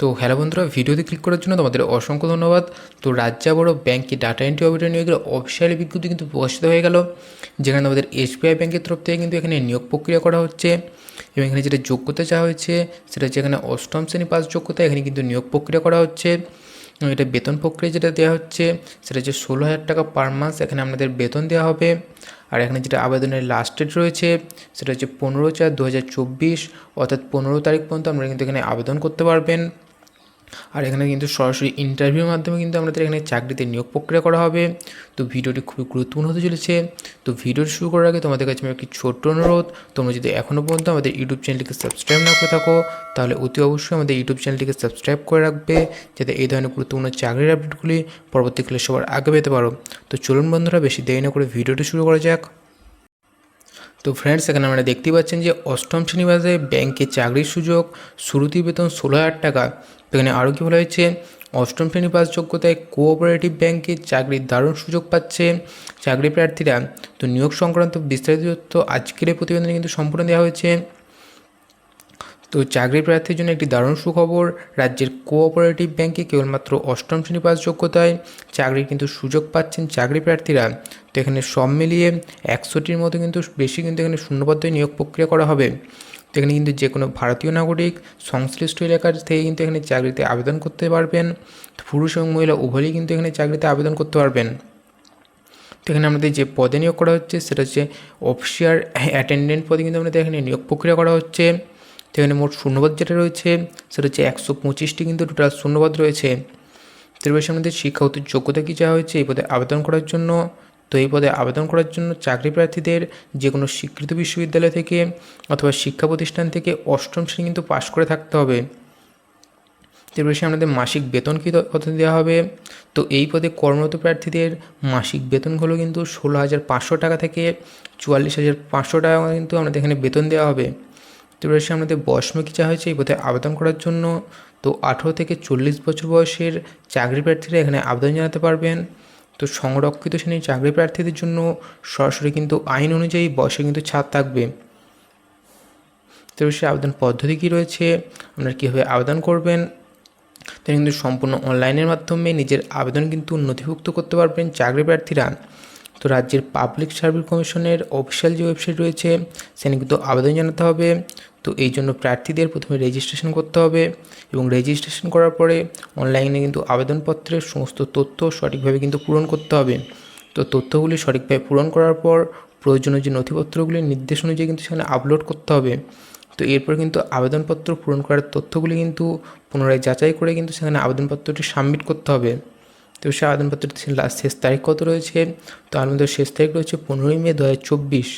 তো হ্যালো বন্ধুরা, ভিডিওতে ক্লিক করার জন্য তোমাদের অসংখ্য ধন্যবাদ। তো রাজ্যা বড় ব্যাংকে ডাটা এন্ট্রি অপারেটর নিয়োগের অফিসিয়াল বিজ্ঞপ্তি কিন্তু প্রকাশিত হয়ে গেল, যেখানে আমাদের এসবিআই ব্যাংকের তরফ থেকে কিন্তু এখানে নিয়োগ প্রক্রিয়া করা হচ্ছে এবং এখানে যেটা যোগ্যতা চাওয়া হয়েছে, সেটা হচ্ছে এখানে অষ্টম শ্রেণি পাস যোগ্যতা, এখানে কিন্তু নিয়োগ প্রক্রিয়া করা হচ্ছে। এবং এটা বেতন প্রক্রিয়া যেটা দেওয়া হচ্ছে, সেটা হচ্ছে ষোলো হাজার টাকা পার মাস এখানে আপনাদের বেতন দেওয়া হবে। আর এখানে যেটা আবেদনের লাস্ট ডেট রয়েছে, সেটা হচ্ছে পনেরো চার দু হাজার চব্বিশ, অর্থাৎ পনেরো তারিখ পর্যন্ত আপনারা কিন্তু এখানে আবেদন করতে পারবেন। আর এখানে কিন্তু সরাসরি ইন্টারভিউর মাধ্যমে কিন্তু আমাদের এখানে চাকরিতে নিয়োগ প্রক্রিয়া করা হবে। তো ভিডিওটি খুবই গুরুত্বপূর্ণ হতে চলেছে। তো ভিডিওটি শুরু করার আগে তোমাদের কাছে আমার একটি ছোট্ট অনুরোধ, তোমরা যদি এখনও পর্যন্ত আমাদের ইউটিউব চ্যানেলটিকে সাবস্ক্রাইব না করে থাকো, তাহলে অতি অবশ্যই আমাদের ইউটিউব চ্যানেলটিকে সাবস্ক্রাইব করে রাখবে, যাতে এই ধরনের গুরুত্বপূর্ণ চাকরির আপডেটগুলি পরবর্তীকালে সবার আগে পেতে পারো। তো চলুন বন্ধুরা, বেশি দেরি না করে ভিডিওটি শুরু করা যাক। তো ফ্রেন্ডস এখানে আমরা দেখতে পাচ্ছেন যে অষ্টম শ্রেণীবাসে ব্যাংকে চাকরির সুযোগ, শুরুতেই বেতন ষোলো হাজার টাকা। এখানে আরও কী বলা হয়েছে? অষ্টম শ্রেণি পাস যোগ্যতায় কোঅপারেটিভ ব্যাংকে চাকরির দারুণ সুযোগ পাচ্ছে চাকরি প্রার্থীরা। তো নিয়োগ সংক্রান্ত বিস্তারিত তথ্য আজকের এই প্রতিবেদনে কিন্তু সম্পূর্ণ দেওয়া হয়েছে। তো চাকরি প্রার্থীর জন্য একটি দারুণ সুখবর, রাজ্যের কোঅপারেটিভ ব্যাংকে কেবলমাত্র অষ্টম শ্রেণি পাস যোগ্যতায় চাকরির কিন্তু সুযোগ পাচ্ছেন চাকরি প্রার্থীরা। তো এখানে সব মিলিয়ে একশোটির মতো কিন্তু বেশি কিন্তু এখানে শূন্যপদে নিয়োগ প্রক্রিয়া করা হবে। তো এখানে কিন্তু যে কোনো ভারতীয় নাগরিক সংশ্লিষ্ট এলাকার থেকে কিন্তু এখানে চাকরিতে আবেদন করতে পারবেন। পুরুষ এবং মহিলা উভয়ই কিন্তু এখানে চাকরিতে আবেদন করতে পারবেন। তো এখানে আমাদের যে পদে নিয়োগ করা হচ্ছে সেটা হচ্ছে অফিসিয়ার অ্যাটেন্ডেন্ট পদে কিন্তু আমাদের এখানে নিয়োগ প্রক্রিয়া করা হচ্ছে। তো এখানে মোট শূন্যপদ যেটা রয়েছে, সেটা হচ্ছে একশো পঁচিশটি কিন্তু টোটাল শূন্যপদ রয়েছে। বেশি আমাদের শিক্ষাগত যোগ্যতা কী চাওয়া হয়েছে? এই পদে আবেদন করার জন্য, তো এই পদে আবেদন করার জন্য চাকরি প্রার্থীদের যে কোনো স্বীকৃত বিশ্ববিদ্যালয় থেকে অথবা শিক্ষা প্রতিষ্ঠান থেকে অষ্টম শ্রেণি কিন্তু পাশ করে থাকতে হবে। বেশি আমাদের মাসিক বেতন কী কত দেওয়া হবে? তো এই পদে কর্মরত প্রার্থীদের মাসিক বেতনগুলো কিন্তু ষোলো হাজার পাঁচশো টাকা থেকে চুয়াল্লিশ হাজার পাঁচশো টাকা কিন্তু আমাদের এখানে বেতন দেওয়া হবে। তো রয়েছে আমাদের বয়সমী চা হয়েছে, এই পদে আবেদন করার জন্য। তো আঠেরো থেকে চল্লিশ বছর বয়সের চাকরি প্রার্থীরা এখানে আবেদন জানাতে পারবেন। তো সংরক্ষিত শ্রেণির চাকরি প্রার্থীদের জন্য সরাসরি কিন্তু আইন অনুযায়ী বয়সে কিন্তু ছাড় থাকবে। তো সে আবেদন পদ্ধতি কী রয়েছে? আপনারা কীভাবে আবেদন করবেন? তিনি কিন্তু সম্পূর্ণ অনলাইনের মাধ্যমে নিজের আবেদন কিন্তু নথিভুক্ত করতে পারবেন চাকরি প্রার্থীরা। তো রাজ্যের পাবলিক সার্ভিস কমিশনের অফিসিয়াল যে ওয়েবসাইট রয়েছে, সেখানে কিন্তু আবেদন জানাতে হবে। তো এই জন্য প্রার্থীদের প্রথমে রেজিস্ট্রেশন করতে হবে এবং রেজিস্ট্রেশন করার পরে অনলাইনে কিন্তু আবেদনপত্রের সমস্ত তথ্য সঠিকভাবে কিন্তু পূরণ করতে হবে। তো তথ্যগুলি সঠিকভাবে পূরণ করার পর প্রয়োজনীয় যে নথিপত্রগুলি, নির্দেশ অনুযায়ী কিন্তু সেখানে আপলোড করতে হবে। তো এরপর কিন্তু আবেদনপত্র পূরণ করার তথ্যগুলি কিন্তু পুনরায় যাচাই করে কিন্তু সেখানে আবেদনপত্রটি সাবমিট করতে হবে। তো সে আবেদনপত্রের লাস্ট শেষ তারিখ কত রয়েছে? তো আবেদনের শেষ তারিখ রয়েছে পনেরোই মে দু হাজার চব্বিশ।